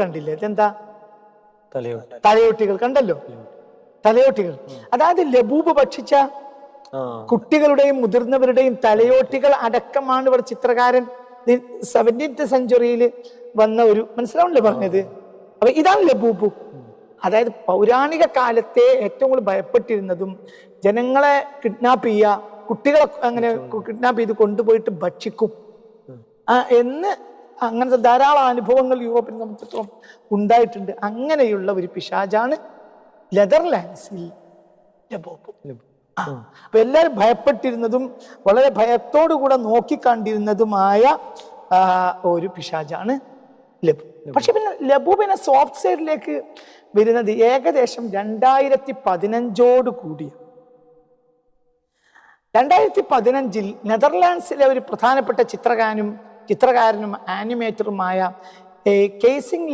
കണ്ടില്ലേ? ഇതെന്താ? തലയോട്ട്. തലയോട്ടികൾ കണ്ടല്ലോ? തലയോട്ടികൾ. അതായത് ലബൂബ് ഭക്ഷിച്ച കുട്ടികളുടെയും മുതിർന്നവരുടെയും തലയോട്ടികൾ അടക്കമാണ് ഇവിടെ ചിത്രകാരൻ സെവന്റീൻത്ത് സെഞ്ചുറിയിൽ വന്ന ഒരു മനസ്സിലാവുന്നില്ല പറഞ്ഞത്? അപ്പൊ ഇതാണ് ലബൂബു. അതായത് പൗരാണിക കാലത്തെ ഏറ്റവും കൂടുതൽ ഭയപ്പെട്ടിരുന്നതും ജനങ്ങളെ കിഡ്നാപ്പ് ചെയ്യുക കുട്ടികളെ അങ്ങനെ കിഡ്നാപ്പ് ചെയ്ത് കൊണ്ടുപോയിട്ട് ഭക്ഷിക്കും. എന്ന് അങ്ങനത്തെ ധാരാളം അനുഭവങ്ങൾ യൂറോപ്പിനെ സംബന്ധിച്ചിടത്തോളം ഉണ്ടായിട്ടുണ്ട്. അങ്ങനെയുള്ള ഒരു പിശാജാണ് ലെതർലാൻഡ്സിൽ. അപ്പൊ എല്ലാവരും ഭയപ്പെട്ടിരുന്നതും വളരെ ഭയത്തോടു കൂടെ നോക്കിക്കണ്ടിരുന്നതുമായ ഒരു പിശാജാണ് ലബു പക്ഷെ പിന്നെ ലബു പിന്നെ സോഫ്റ്റ് സൈഡിലേക്ക് വരുന്നത് ഏകദേശം രണ്ടായിരത്തി പതിനഞ്ചോട് കൂടിയ. രണ്ടായിരത്തി പതിനഞ്ചിൽ നെതർലാൻഡ്സിലെ ഒരു പ്രധാനപ്പെട്ട ചിത്രകാരനും ചിത്രകാരനും ആനിമേറ്ററുമായ കേസിംഗ്